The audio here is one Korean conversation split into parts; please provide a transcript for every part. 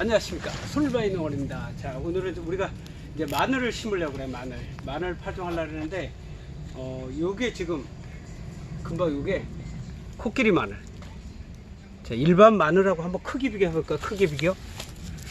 안녕하십니까. 솔바이 농원입니다. 자 오늘은 우리가 이제 마늘을 심으려고 그래 마늘. 마늘 파종하려고 하는데 어 요게 지금 금방 요게 코끼리 마늘. 자 일반 마늘하고 한번 크기 비교해 볼까? 크기 비교.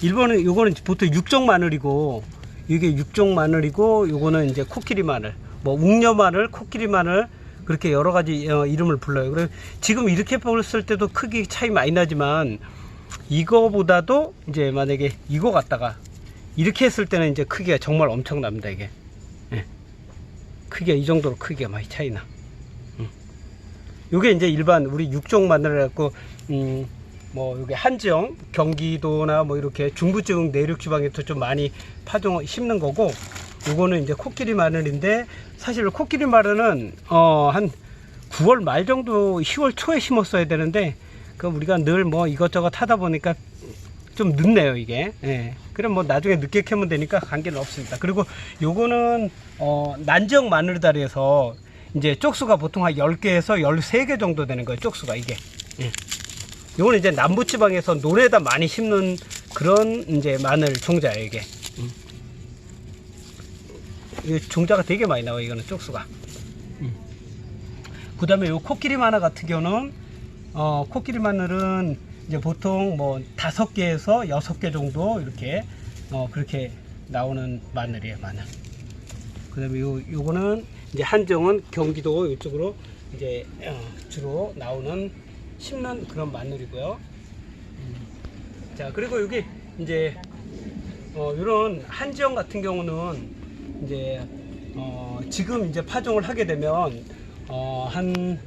일본은 요거는 보통 육종 마늘이고 이게 육종 마늘이고 요거는 이제 코끼리 마늘. 뭐 웅녀 마늘 코끼리 마늘 그렇게 여러 가지 어, 이름을 불러요. 그래 지금 이렇게 봤을 때도 크기 차이 많이 나지만 이거보다도 이제 만약에 이거 갖다가 이렇게 했을 때는 이제 크기가 정말 엄청납니다 이게 예. 크기가 이 정도로 크기가 많이 차이나 음. 요게 이제 일반 우리 육종 마늘 갖고 음, 뭐 요게 한지형 경기도나 뭐 이렇게 중부 지방 내륙 지방에서 좀 많이 파종 심는 거고 요거는 이제 코끼리 마늘인데 사실 코끼리 마늘은 어 한 9월 말 정도 10월 초에 심었어야 되는데 그 우리가 늘 뭐 이것저것 하다 보니까 좀 늦네요 이게 예. 그럼 뭐 나중에 늦게 캐면 되니까 관계는 없습니다 그리고 요거는 어 난지역 마늘다리에서 이제 쪽수가 보통 한 10개에서 13개 정도 되는 거예요 쪽수가 이게 예. 요거는 이제 남부지방에서 논에다 많이 심는 그런 이제 마늘 종자예요 이게 음. 이 종자가 되게 많이 나와요 이거는 쪽수가 그 다음에 요 코끼리 마늘 같은 경우는 어, 코끼리 마늘은 이제 보통 뭐 다섯 개에서 여섯 개 정도 이렇게 어, 그렇게 나오는 마늘이에요 마늘 그 다음에 요, 요거는 이제 한정은 경기도 이쪽으로 이제 어, 주로 나오는 심는 그런 마늘이고요 음. 자 그리고 여기 이제 어, 이런 한지형 같은 경우는 이제 어, 지금 이제 파종을 하게 되면 어, 한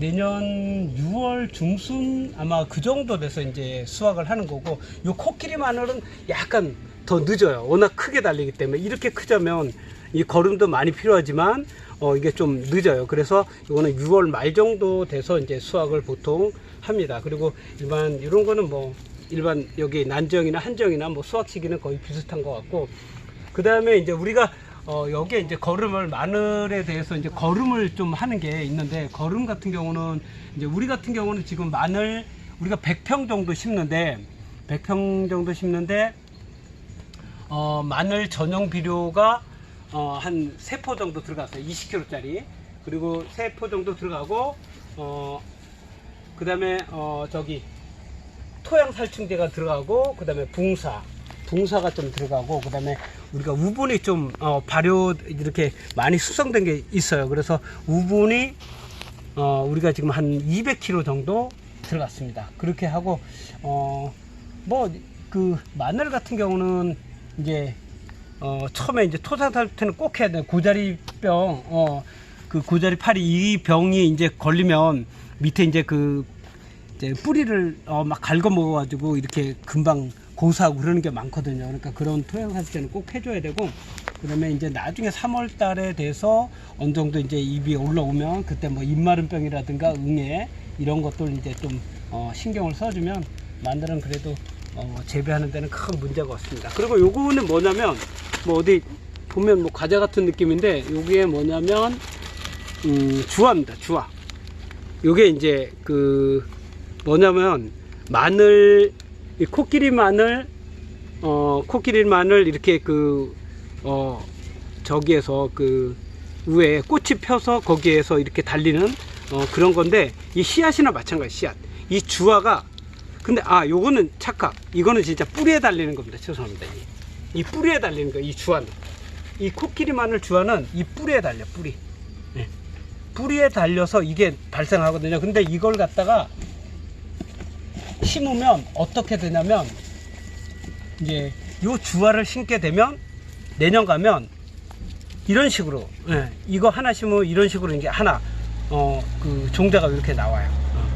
내년 6월 중순 아마 그 정도 돼서 이제 수확을 하는 거고 요 코끼리 마늘은 약간 더 늦어요. 워낙 크게 달리기 때문에 이렇게 크자면 이 거름도 많이 필요하지만 어 이게 좀 늦어요. 그래서 이거는 6월 말 정도 돼서 이제 수확을 보통 합니다. 그리고 일반 이런 거는 뭐 일반 여기 난정이나 한정이나 뭐 수확 시기는 거의 비슷한 것 같고 그 다음에 이제 우리가 어, 여기에 이제 거름을 마늘에 대해서 이제 거름을 좀 하는 게 있는데 거름 같은 경우는 이제 우리 같은 경우는 지금 마늘 우리가 100평 정도 심는데 100평 정도 심는데 어, 마늘 전용 비료가 어, 한 3포 정도 들어갔어요. 20kg짜리. 그리고 3포 정도 들어가고 어, 그다음에 어, 저기 토양 살충제가 들어가고 그다음에 붕사 붕사가 좀 들어가고 그다음에 우리가 우분이 좀 어, 발효 이렇게 많이 숙성된 게 있어요. 그래서 우분이 어, 우리가 지금 한 200kg 정도 들어갔습니다. 그렇게 하고 어, 뭐 그 마늘 같은 경우는 이제 어, 처음에 이제 토사살트는 꼭 해야 돼요. 고자리병, 어, 그 고자리 파리 이 병이 이제 걸리면 밑에 이제 그 이제 뿌리를 어, 막 갉아 먹어가지고 이렇게 금방 고사하고 그러는 게 많거든요. 그러니까 그런 토양사슬제는 꼭 해줘야 되고, 그다음에 이제 나중에 3월 달에 돼서 어느 정도 이제 입이 올라오면 그때 뭐 입마른병이라든가 응애 이런 것들 이제 좀 어, 신경을 써주면 마늘은 그래도 어, 재배하는 데는 큰 문제가 없습니다. 그리고 요거는 뭐냐면 뭐 어디 보면 뭐 과자 같은 느낌인데 요게 뭐냐면 음, 주화입니다. 주화. 요게 이제 그 뭐냐면 마늘 이 코끼리 마늘 어 코끼리 마늘 이렇게 그어 저기에서 그 위에 꽃이 펴서 거기에서 이렇게 달리는 어 그런 건데 이 씨앗이나 마찬가지 씨앗. 이 주화가 근데 아 요거는 착각. 이거는 진짜 뿌리에 달리는 겁니다. 죄송합니다. 이, 이 뿌리에 달리는 거 이 주화는. 이 코끼리 마늘 주화는 이 뿌리에 달려 뿌리. 예. 뿌리에 달려서 이게 발생하거든요. 근데 이걸 갖다가 심으면 어떻게 되냐면 이제 요 주화를 심게 되면 내년 가면 이런 식으로 예, 이거 하나 심으면 이런 식으로 이게 하나 어 그 종자가 이렇게 나와요. 어.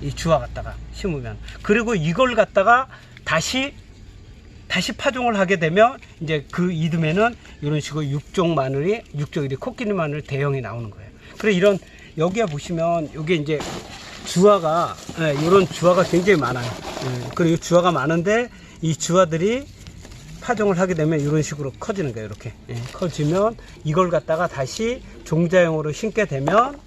이 주화 갖다가 심으면 그리고 이걸 갖다가 다시 다시 파종을 하게 되면 이제 그 이듬해는 이런 식으로 육종 마늘이 육종 이 코끼리 마늘 대형이 나오는 거예요. 그래 이런 여기에 보시면 여기 이제 주화가 예, 이런 주화가 굉장히 많아요. 예, 그리고 주화가 많은데 이 주화들이 파종을 하게 되면 이런 식으로 커지는 거예요. 이렇게 예, 커지면 이걸 갖다가 다시 종자형으로 심게 되면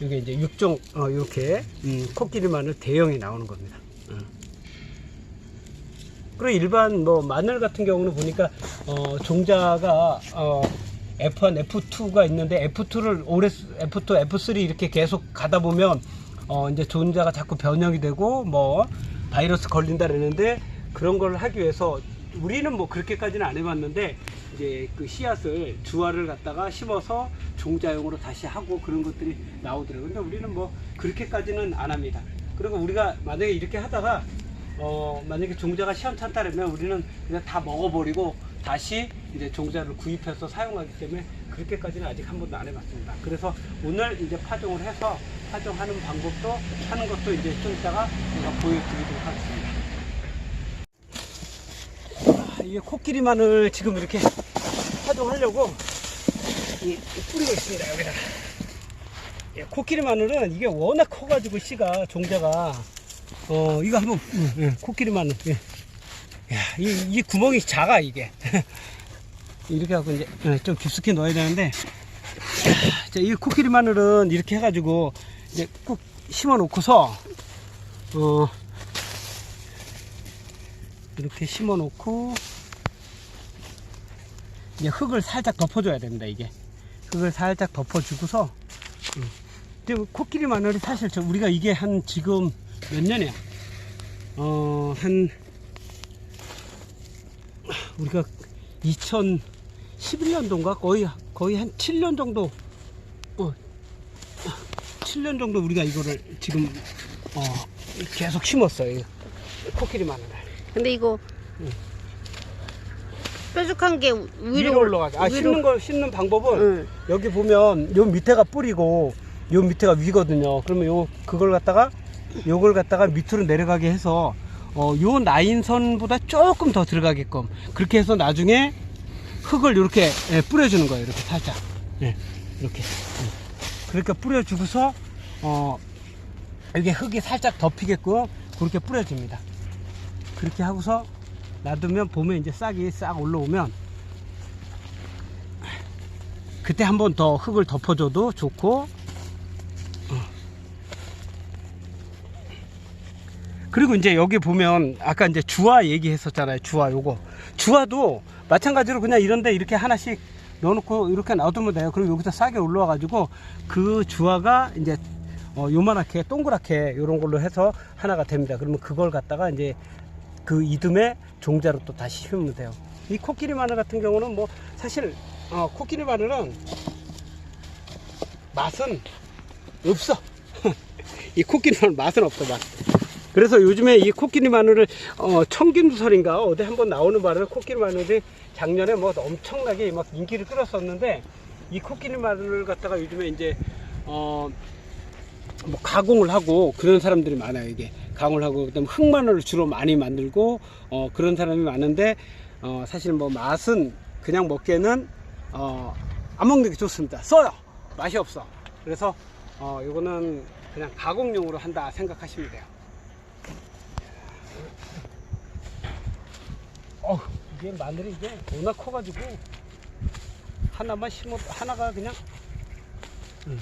이게 이제 육종 어, 이렇게 음, 코끼리 마늘 대형이 나오는 겁니다. 어. 그리고 일반 뭐 마늘 같은 경우는 보니까 어, 종자가 어, F1, F2가 있는데 F2를 올해 F2, F3 이렇게 계속 가다 보면 어, 이제 종자가 자꾸 변형이 되고 뭐 바이러스 걸린다 그러는데 그런 걸 하기 위해서 우리는 뭐 그렇게까지는 안 해봤는데 이제 그 씨앗을 주화를 갖다가 심어서 종자용으로 다시 하고 그런 것들이 나오더라고요. 근데 우리는 뭐 그렇게까지는 안 합니다. 그리고 우리가 만약에 이렇게 하다가 어 만약에 종자가 시원찮다면 우리는 그냥 다 먹어버리고 다시 이제 종자를 구입해서 사용하기 때문에 그렇게까지는 아직 한 번도 안 해봤습니다. 그래서 오늘 이제 파종을 해서 파종하는 방법도 하는 것도 이제 좀 이따가 제가 보여드리도록 하겠습니다. 아, 이게 코끼리 마늘 지금 이렇게 파종하려고 이 뿌리고 있습니다 여기다가 예, 코끼리 마늘은 이게 워낙 커가지고 씨가 종자가 어 이거 한번 음, 예, 코끼리 마늘 예. 야, 이, 이 구멍이 작아 이게 이렇게 하고 이제 예, 좀 깊숙이 넣어야 되는데 이 코끼리 마늘은 이렇게 해가지고 이제 꼭 심어 놓고서 어 이렇게 심어 놓고 이제 흙을 살짝 덮어줘야 됩니다 이게 흙을 살짝 덮어주고서 음. 근데 코끼리 마늘이 사실 저 우리가 이게 한 지금 몇 년이야 어한 우리가 2011년도인가 거의 거의 한 7년 정도 어 7년 정도 우리가 이거를 지금 어 계속 심었어요 이 코끼리 마늘을 근데 이거 응. 뾰족한 게 위로, 위로 올라가죠. 아, 심는 걸 심는 방법은 응. 여기 보면 요 밑에가 뿌리고 요 밑에가 위거든요. 그러면 요 그걸 갖다가 요걸 갖다가 밑으로 내려가게 해서 어, 요 라인선보다 조금 더 들어가게끔 그렇게 해서 나중에 흙을 이렇게 예, 뿌려주는 거예요. 이렇게 살짝 예, 이렇게 예. 그렇게 뿌려주고서 어, 여기 흙이 살짝 덮이게끔 그렇게 뿌려줍니다. 그렇게 하고서 놔두면 봄에 이제 싹이 싹 올라오면 그때 한 번 더 흙을 덮어줘도 좋고 어. 그리고 이제 여기 보면 아까 이제 주화 얘기했었잖아요 주화 요거 주화도 마찬가지로 그냥 이런데 이렇게 하나씩 넣어놓고 이렇게 놔두면 돼요 그리고 여기서 싹이 올라와 가지고 그 주화가 이제 어, 요만하게 동그랗게 요런 걸로 해서 하나가 됩니다 그러면 그걸 갖다가 이제 그 이듬해 종자로 또 다시 심으면 돼요. 이 코끼리 마늘 같은 경우는 뭐 사실 어, 코끼리 마늘은 맛은 없어. 이 코끼리 마늘 맛은 없어 맛. 그래서 요즘에 이 코끼리 마늘을 어, 청김두설인가? 어디 한번 나오는 바람에 코끼리 마늘이 작년에 뭐 엄청나게 막 인기를 끌었었는데 이 코끼리 마늘을 갖다가 요즘에 이제 어, 뭐 가공을 하고 그런 사람들이 많아요 이게. 가공을 하고 그다음 흑마늘을 주로 많이 만들고 어 그런 사람이 많은데 어 사실 뭐 맛은 그냥 먹기에는 어 안 먹는 게 좋습니다. 써요. 맛이 없어. 그래서 어 요거는 그냥 가공용으로 한다 생각하시면 돼요 어 이게 마늘이 이게 워낙 커가지고 하나만 심어 하나가 그냥 음.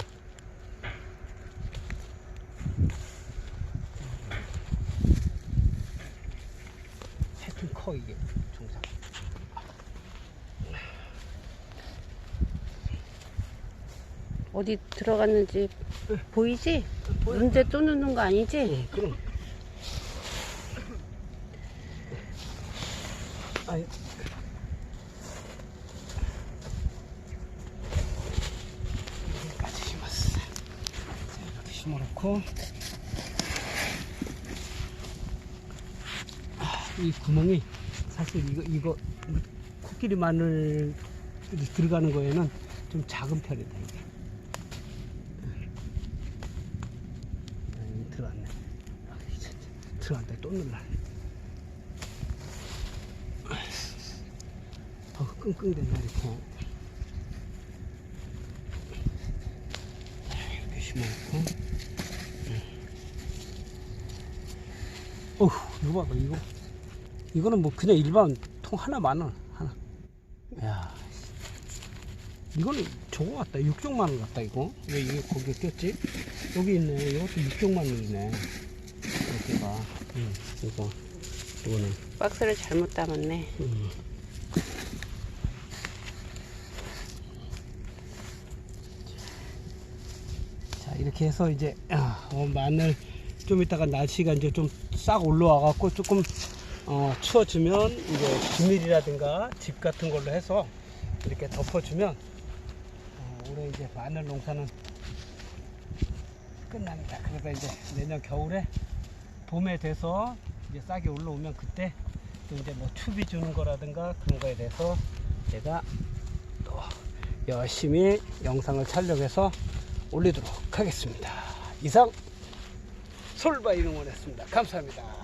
하여튼 커 이게 종상 어디 들어갔는지 보이지? 보여. 문제 또 넣는 거 아니지? 예, 그럼 아이 여기까지 심었어 자, 심어놓고 아, 이 구멍이 사실 이거 이거 코끼리 마늘 들어가는 거에는 좀 작은 편이다 이게 아, 들어왔네. 아. 들어왔다. 또 눌러. 어, 끙끙댄다, 이렇게. 이렇게 심어놓고. 어휴, 이거 봐봐, 이거. 이거는 뭐 그냥 일반 통 하나만 원, 하나. 야 이거는 저거 같다. 육종 마늘 같다, 이거. 왜 이게 거기에 꼈지? 여기 있네. 이것도 육종 마늘이네. 여기가. 응, 이거. 이거는. 박스를 잘못 담았네. 음. 자 이렇게 해서 이제 아, 어, 마늘 좀 이따가 날씨가 이제 좀 싹 올라와 갖고 조금 어, 추워지면 이제 비닐이라든가 집 같은 걸로 해서 이렇게 덮어주면 어, 올해 이제 마늘 농사는 끝납니다. 그래서 이제 내년 겨울에 봄에 돼서 이제 싹이 올라오면 그때 또 이제 뭐 추비 주는 거라든가 그런 거에 대해서 제가 또 열심히 영상을 촬영해서 올리도록 하겠습니다. 이상 솔바이농원했습니다. 감사합니다.